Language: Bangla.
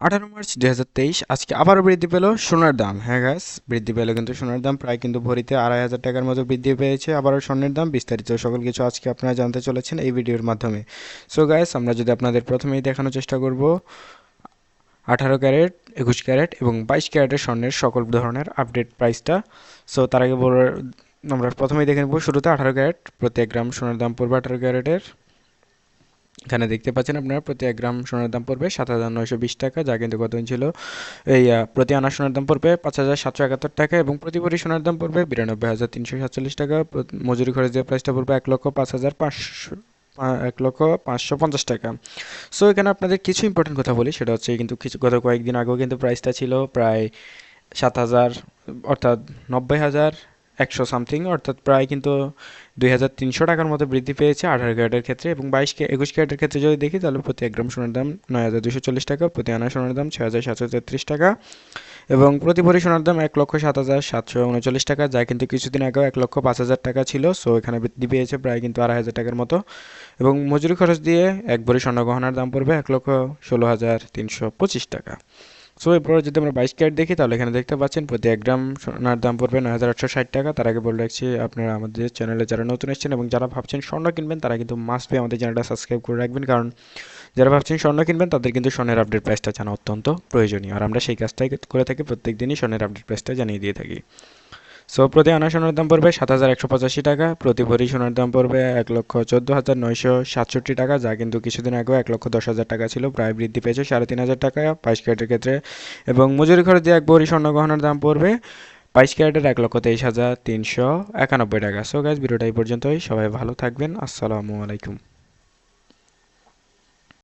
আঠারো মার্চ দুই হাজার তেইশ, আজকে আবারও বৃদ্ধি পেল সোনার দাম। হ্যাঁ গ্যাস বৃদ্ধি পেল কিন্তু সোনার দাম, প্রায় কিন্তু ভরিতে আড়াই হাজার টাকার মতো বৃদ্ধি পেয়েছে, আবারও স্বর্ণের দাম। বিস্তারিত সকল কিছু আজকে আপনারা জানতে চলেছেন এই ভিডিওর মাধ্যমে। সো গ্যাস আমরা যদি আপনাদের প্রথমেই দেখানোর চেষ্টা করব, আঠারো ক্যারেট, একুশ ক্যারেট এবং বাইশ ক্যারেটের স্বর্ণের সকল ধরনের আপডেট প্রাইসটা সো তার আগে বড় আমরা প্রথমেই দেখে নেব শুরুতে আঠারো ক্যারেট প্রতি এক গ্রাম সোনার দাম পড়বে আঠারো ক্যারেটের। এখানে দেখতে পাচ্ছেন আপনারা, প্রতি এক গ্রাম সোনার দাম পড়বে সাত হাজার নয়শো বিশ টাকা, যা কিন্তু কত ছিল এই প্রতি আনা সোনার দাম পড়বে পাঁচ হাজার সাতশো একাত্তর টাকা এবং প্রতি ভরি সোনার দাম পড়বে বিরানব্বই হাজার তিনশো সাতচল্লিশ টাকা। মজুরি খরচ দিয়ে প্রাইসটা পড়বে এক লক্ষ পাঁচ হাজার পাঁচশো এক লক্ষ পাঁচশো পঞ্চাশ টাকা। সো এখানে আপনাদের কিছু ইম্পর্টেন্ট কথা বলি, সেটা হচ্ছে কিন্তু কিছু, গত কয়েকদিন আগেও কিন্তু প্রাইসটা ছিল প্রায় সাত হাজার, অর্থাৎ নব্বই হাজার একশো সামথিং অর্থাৎ প্রায় কিন্তু দুই হাজার তিনশো টাকার মতো বৃদ্ধি পেয়েছে আঠারো ক্যারেটের ক্ষেত্রে এবং বাইশ একুশ ক্যারেটের ক্ষেত্রে যদি দেখি, তাহলে প্রতি এক গ্রাম সোনার দাম নয় হাজার দুশো চল্লিশ টাকা, প্রতি আনা সোনার দাম ছয় হাজার সাতশো তেত্রিশ টাকা এবং প্রতি ভরি সোনার দাম এক লক্ষ সাত হাজার সাতশো উনচল্লিশ টাকা, যা কিন্তু কিছুদিন আগেও এক লক্ষ পাঁচ হাজার টাকা ছিল। সো এখানে বৃদ্ধি পেয়েছে প্রায় কিন্তু আড়াই হাজার টাকার মতো এবং মজুরি খরচ দিয়ে এক ভরি স্বর্ণ গহনার দাম পড়বে এক লক্ষ ষোলো হাজার তিনশো পঁচিশ টাকা। সো এরপরে যদি আমরা বাইশ ক্যারেট দেখি, তাহলে এখানে দেখতে পাচ্ছেন প্রতি এক গ্রাম সোনার দাম পড়বে নয় হাজার আটশো ষাট টাকা। তার আগে বলে রাখছি, আপনারা আমাদের চ্যানেলে যারা নতুন এসেছেন এবং যারা ভাবছেন স্বর্ণ কিনবেন, তারা কিন্তু মাস্ট বি আমাদের চ্যানেলটা সাবস্ক্রাইব করে রাখবেন। কারণ যারা ভাবছেন স্বর্ণ কিনবেন, তাদের কিন্তু স্বর্ণের আপডেট প্রাইসটা জানা অত্যন্ত প্রয়োজনীয়। আর আমরা সেই কাজটাই করে থাকি প্রত্যেক দিনই স্বর্ণের আপডেট প্রাইসটা জানিয়ে দিয়ে থাকি। সো প্রতি আনা সোনার দাম পড়বে সাত হাজার একশো পঁচাশি টাকা, প্রতি ভরি সোনার দাম পড়বে এক লক্ষ চোদ্দ হাজার নয়শো সাতষট্টি টাকা, যা কিন্তু কিছুদিন আগেও এক লক্ষ দশ হাজার টাকা ছিল, প্রায় বৃদ্ধি পেয়েছে সাড়ে তিন হাজার টাকা বাইশ ক্যারেটের ক্ষেত্রে। এবং মজুরি খরচ দিয়ে এক ভরি স্বর্ণ গহনার দাম পড়বে বাইশ ক্যারেটের এক লক্ষ তেইশ হাজার তিনশো একানব্বই টাকা। সো গাইজ ভিডিওটা এই পর্যন্তই, সবাই ভালো থাকবেন, আসসালামু আলাইকুম।